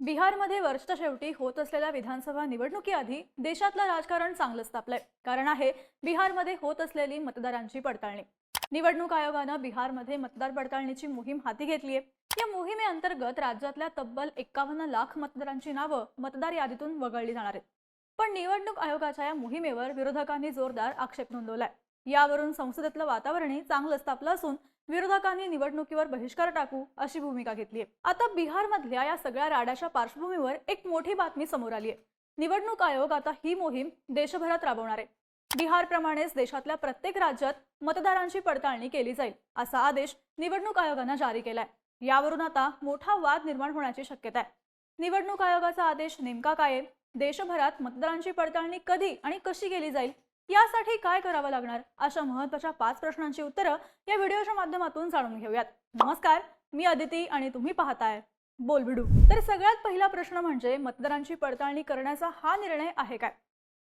बिहारमध्ये वर्षच्या शेवटी होत असलेल्या विधानसभा निवडणुकीआधी देशातलं राजकारण चांगलंच तापलंय कारण आहे बिहारमध्ये होत असलेली मतदारांची पडताळणी. निवडणूक आयोगानं बिहारमध्ये मतदार पडताळणीची मोहीम हाती घेतली आहे. या मोहिमेअंतर्गत राज्यातल्या तब्बल एक्कावन्न लाख मतदारांची नावं मतदार यादीतून वगळली जाणार आहेत. पण निवडणूक आयोगाच्या या मोहिमेवर विरोधकांनी जोरदार आक्षेप नोंदवलाय. यावरून संसदेतलं वातावरणही चांगलंच तापलं असून विरोधकांनी निवडणुकीवर बहिष्कार टाकू अशी भूमिका घेतली आहे आता बिहारमधल्या या सगळ्या राड्याच्या पार्श्वभूमीवर एक मोठी बातमी समोर आली आहे निवडणूक आयोग आता ही मोहीम देशभरात राबवणार आहे. बिहारप्रमाणेच देशातल्या प्रत्येक राज्यात मतदारांची पडताळणी केली जाईल असा आदेश निवडणूक आयोगानं जारी केलाय. यावरून आता मोठा वाद निर्माण होण्याची शक्यता आहे. निवडणूक आयोगाचा आदेश नेमका काय आहे? देशभरात मतदारांची पडताळणी कधी आणि कशी केली जाईल? यासाठी काय करावं लागणार? अशा महत्त्वाच्या पाच प्रश्नांची उत्तरं या व्हिडिओच्या माध्यमातून जाणून घेऊयात. नमस्कार मी अदिती आणि तुम्ही पाहताय बोलभिडू तर सगळ्यात पहिला प्रश्न म्हणजे मतदारांची पडताळणी करण्याचा हा निर्णय आहे काय?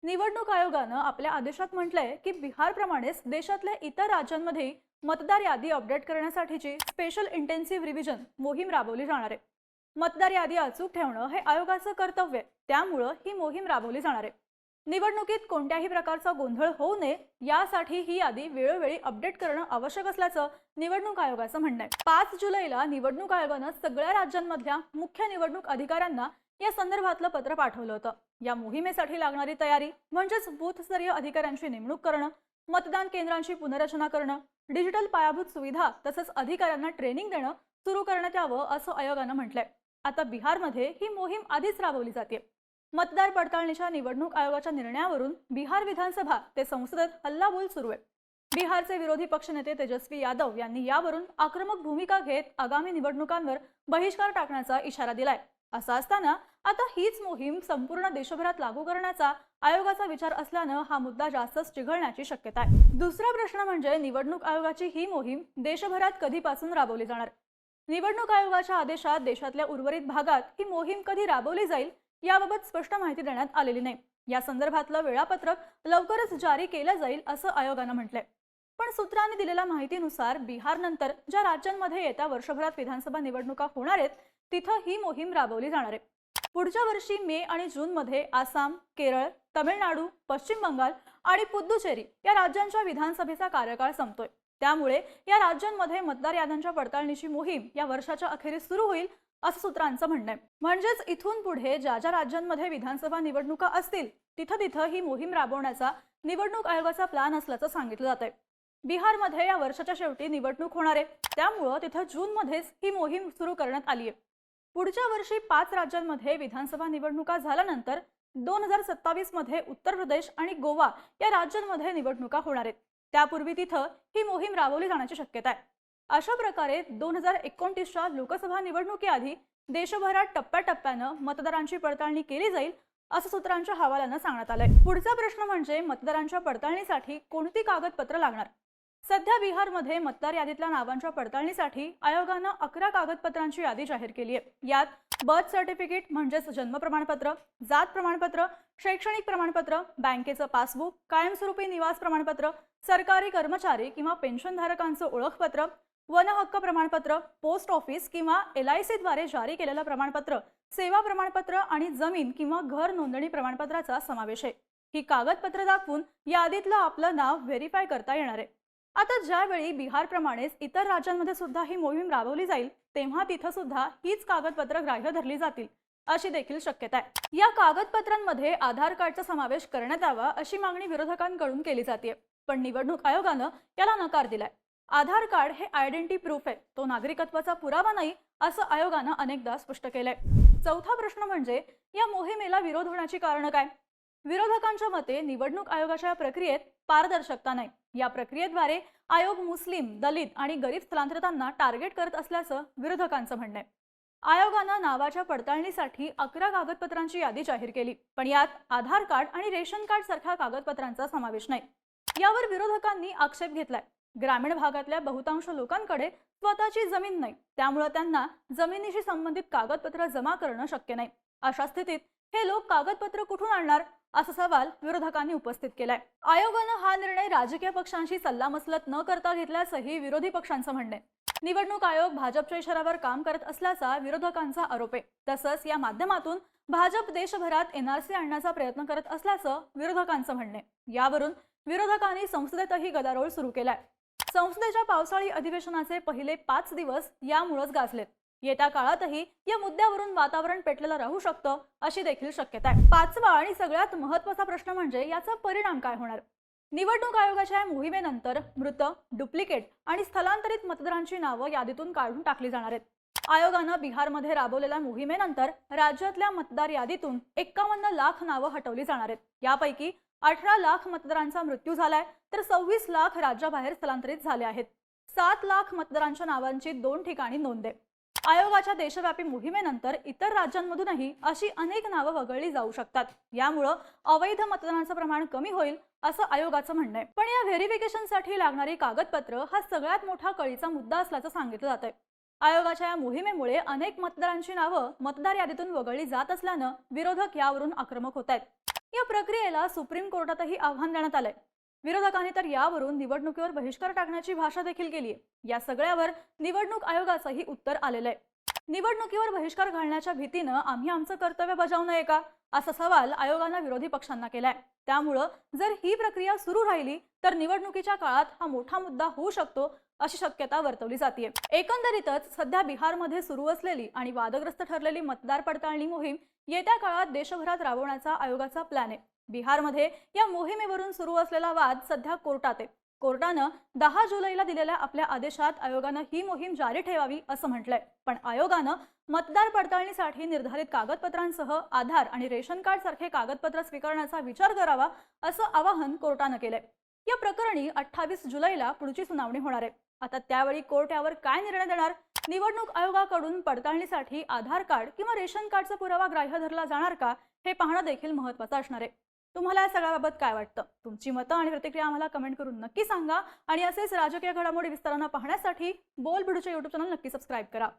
निवडणूक आयोगानं आपल्या आदेशात म्हटलंय की बिहारप्रमाणेच देशातल्या इतर राज्यांमध्ये मतदार यादी अपडेट करण्यासाठीची स्पेशल इंटेन्सिव्ह रिव्हिजन मोहीम राबवली जाणार आहे. मतदार यादी अचूक ठेवणं हे आयोगाचं कर्तव्य आहे. त्यामुळं ही मोहीम राबवली जाणार आहे. निवडणुकीत कोणत्याही प्रकारचा गोंधळ होऊ नये यासाठी ही यादी वेळोवेळी अपडेट करणं आवश्यक असल्याचं निवडणूक आयोगाचं म्हणणं आहे. पाच जुलैला निवडणूक आयोगानं सगळ्या राज्यांमधल्या मुख्य निवडणूक अधिकाऱ्यांना या संदर्भातलं पत्र पाठवलं होतं. या मोहिमेसाठी लागणारी तयारी म्हणजेच बूथस्तरीय अधिकाऱ्यांची नेमणूक करणं मतदान केंद्रांची पुनर्रचना करणं डिजिटल पायाभूत सुविधा तसंच अधिकाऱ्यांना ट्रेनिंग देणं सुरू करण्यात यावं असं आयोगानं म्हटलंय. आता बिहारमध्ये ही मोहीम आधीच राबवली जाते मतदार पडताळणीच्या निवडणूक आयोगाच्या निर्णयावरून बिहार विधानसभा ते संसदेत हल्लाबोल सुरू आहे. बिहारचे विरोधी पक्षनेते तेजस्वी यादव यांनी यावरून आक्रमक भूमिका घेत आगामी निवडणुकांवर बहिष्कार टाकण्याचा इशारा दिलाय. असं असताना आता हीच मोहीम संपूर्ण देशभरात लागू करण्याचा आयोगाचा विचार असल्यानं हा मुद्दा जास्तच चिघळण्याची शक्यता आहे. दुसरा प्रश्न म्हणजे निवडणूक आयोगाची ही मोहीम देशभरात कधीपासून राबवली जाणार? निवडणूक आयोगाच्या आदेशात देशातल्या उर्वरित भागात ही मोहीम कधी राबवली जाईल? याबाबत स्पष्ट माहिती देण्यात आलेली नाही. या संदर्भातलं वेळापत्रक लवकरच जारी केलं जाईल असं आयोगानं म्हटलंय. पण सूत्रांनी दिलेल्या माहितीनुसार बिहारनंतर ज्या राज्यांमध्ये येत्या वर्षभरात विधानसभा निवडणुका होणार आहेत तिथं ही मोहीम राबवली जाणार आहे. पुढच्या वर्षी मे आणि जूनमध्ये आसाम केरळ तमिळनाडू पश्चिम बंगाल आणि पुद्दुचेरी या राज्यांच्या विधानसभेचा कार्यकाळ संपतोय. त्यामुळे या राज्यांमध्ये मतदार याद्यांच्या पडताळणीची मोहीम या वर्षाच्या अखेरीस सुरू होईल असं सूत्रांचं म्हणणं आहे. म्हणजेच इथून पुढे ज्या ज्या राज्यांमध्ये विधानसभा निवडणुका असतील तिथं तिथं ही मोहीम राबवण्याचा निवडणूक आयोगाचा प्लॅन असल्याचं सांगितलं जात आहे बिहारमध्ये या वर्षाच्या शेवटी निवडणूक होणार आहे. त्यामुळं तिथं जूनमध्येच ही मोहीम सुरू करण्यात आली आहे. पुढच्या वर्षी पाच राज्यांमध्ये विधानसभा निवडणुका झाल्यानंतर दोन हजार सत्तावीसमध्ये उत्तर प्रदेश आणि गोवा या राज्यांमध्ये निवडणुका होणार आहेत. त्यापूर्वी तिथं ही मोहीम राबवली जाण्याची शक्यता आहे. अशा प्रकारे दोन हजार एकोणतीसच्या लोकसभा निवडणुकीआधी देशभरात टप्प्याटप्प्यानं मतदारांची पडताळणी केली जाईल असं सूत्रांच्या हवाल्यानं सांगण्यात आलंय. पुढचा प्रश्न म्हणजे मतदारांच्या पडताळणीसाठी कोणती कागदपत्र लागणार? सध्या बिहारमध्ये मतदार यादीतल्या नावांच्या पडताळणीसाठी आयोगानं अकरा कागदपत्रांची यादी जाहीर केली आहे यात बर्थ सर्टिफिकेट म्हणजेच जन्म प्रमाणपत्र जात प्रमाणपत्र शैक्षणिक प्रमाणपत्र बँकेचं पासबुक कायमस्वरूपी निवास प्रमाणपत्र सरकारी कर्मचारी किंवा पेन्शनधारकांचं ओळखपत्र वन हक्क प्रमाणपत्र पोस्ट ऑफिस किंवा एल आय सीद्वारे जारी केलेलं प्रमाणपत्र सेवा प्रमाणपत्र आणि जमीन किंवा घर नोंदणी प्रमाणपत्राचा समावेश आहे. ही कागदपत्र दाखवून यादीतलं आपलं नाव व्हेरीफाय करता येणार आहे. आता ज्यावेळी बिहारप्रमाणेच इतर राज्यांमध्ये सुद्धा ही मोहीम राबवली जाईल तेव्हा तिथं सुद्धा हीच कागदपत्र ग्राह्य धरली जातील अशी देखील शक्यता आहे. या कागदपत्रांमध्ये आधार कार्डचा समावेश करण्यात यावा अशी मागणी विरोधकांकडून केली जाते पण निवडणूक आयोगानं याला नकार दिलाय. आधार कार्ड हे आयडेंटिटी प्रूफ आहे. तो नागरिकत्वाचा पुरावा नाही असं आयोगानं अनेकदा स्पष्ट केलंय. चौथा प्रश्न म्हणजे या मोहिमेला विरोध होण्याची कारणं काय? विरोधकांच्या मते निवडणूक आयोगाच्या प्रक्रियेत पारदर्शकता नाही. या प्रक्रियेद्वारे आयोग मुस्लिम दलित आणि गरीब स्थलांतरितांना टार्गेट करत असल्याचं विरोधकांचं म्हणणं आहे. आयोगानं नावाच्या पडताळणीसाठी अकरा कागदपत्रांची यादी जाहीर केली पण यात आधार कार्ड आणि रेशन कार्ड सारख्या कागदपत्रांचा समावेश नाही. यावर विरोधकांनी आक्षेप घेतलाय. ग्रामीण भागातल्या बहुतांश लोकांकडे स्वतःची जमीन नाही. त्यामुळे त्यांना जमिनीशी संबंधित कागदपत्र जमा करणं शक्य नाही. अशा स्थितीत हे लोक कागदपत्र कुठून आणणार? असा सवाल विरोधकांनी उपस्थित केलाय. आयोगानं हा निर्णय राजकीय पक्षांशी सल्लामसलत न करता घेतल्याचंही विरोधी पक्षांचं म्हणणं आहे. निवडणूक आयोग भाजपच्या इशाऱ्यावर काम करत असल्याचा विरोधकांचा आरोप आहे. तसंच या माध्यमातून भाजप देशभरात एनआरसी आणण्याचा प्रयत्न करत असल्याचं विरोधकांचं म्हणणं आहे. यावरून विरोधकांनी संसदेतही गदारोळ सुरू केलाय. संसदेच्या पावसाळी अधिवेशनाचे पहिले पाच दिवस यामुळेच गाजलेत. येत्या काळातही या मुद्द्यावरून वातावरण पेटलेलं राहू शकतं अशी देखील शक्यता आहे. पाचवा आणि सगळ्यात महत्त्वाचा प्रश्न म्हणजे याचा परिणाम काय होणार? निवडणूक आयोगाच्या या मोहिमेनंतर मृत डुप्लिकेट आणि स्थलांतरित मतदारांची नावं यादीतून काढून टाकली जाणार आहेत. आयोगानं बिहारमध्ये राबवलेल्या मोहिमेनंतर राज्यातल्या मतदार यादीतून एक्कावन्न लाख नावं हटवली जाणार आहेत. यापैकी अठरा लाख मतदारांचा मृत्यू झालाय तर सव्वीस लाख राज्याबाहेर स्थलांतरित झाले आहेत. सात लाख मतदारांच्या नावांची दोन ठिकाणी नोंद आहे. आयोगाच्या देशव्यापी मोहिमेनंतर इतर राज्यांमधूनही अशी अनेक नावं वगळली जाऊ शकतात. यामुळं अवैध मतदानाचं प्रमाण कमी होईल असं आयोगाचं म्हणणं आहे. पण या व्हेरिफिकेशनसाठी लागणारी कागदपत्र हा सगळ्यात मोठा कळीचा मुद्दा असल्याचं सांगितलं जात आहे आयोगाच्या या मोहिमेमुळे अनेक मतदारांची नावं मतदार यादीतून वगळली जात असल्यानं विरोधक यावरून आक्रमक होत आहेत या प्रक्रियेला सुप्रीम कोर्टातही आव्हान देण्यात आलंय. विरोधकांनी तर यावरून निवडणुकीवर बहिष्कार टाकण्याची भाषा देखील केली आहे या सगळ्यावर निवडणूक आयोगाचंही उत्तर आलेलं आहे निवडणुकीवर बहिष्कार घालण्याच्या भीतीनं आम्ही आमचं कर्तव्य बजावू नये का? असा सवाल आयोगानं विरोधी पक्षांना केलाय. त्यामुळं जर ही प्रक्रिया सुरू राहिली तर निवडणुकीच्या काळात हा मोठा मुद्दा होऊ शकतो अशी शक्यता वर्तवली जाते एकंदरीतच सध्या बिहारमध्ये सुरू असलेली आणि वादग्रस्त ठरलेली मतदार पडताळणी मोहीम येत्या काळात देशभरात राबवण्याचा आयोगाचा प्लॅन आहे. बिहारमध्ये या मोहिमेवरून सुरू असलेला वाद सध्या कोर्टात आहे. कोर्टानं दहा जुलैला दिलेल्या आपल्या आदेशात आयोगानं ही मोहीम जारी ठेवावी असं म्हटलंय. पण आयोगानं मतदार पडताळणीसाठी निर्धारित कागदपत्रांसह आधार आणि रेशन कार्ड सारखे कागदपत्र स्वीकारण्याचा विचार करावा असं आवाहन कोर्टानं केलंय. या प्रकरणी अठ्ठावीस जुलैला पुढची सुनावणी होणार आहे. आता त्यावेळी कोर्ट यावर काय निर्णय देणार? निवडणूक आयोगाकडून पडताळणीसाठी आधार कार्ड किंवा रेशन कार्डचा पुरावा ग्राह्य धरला जाणार का? हे पाहणं देखील महत्वाचं असणार आहे. तुम्हाला या सगळ्याबाबत काय वाटतं? तुमची मतं आणि प्रतिक्रिया आम्हाला कमेंट करून नक्की सांगा. आणि असेच राजकीय घडामोडी विस्तारांना पाहण्यासाठी बोल बिडूच्या युट्यूब चॅनल नक्की सबस्क्राईब करा.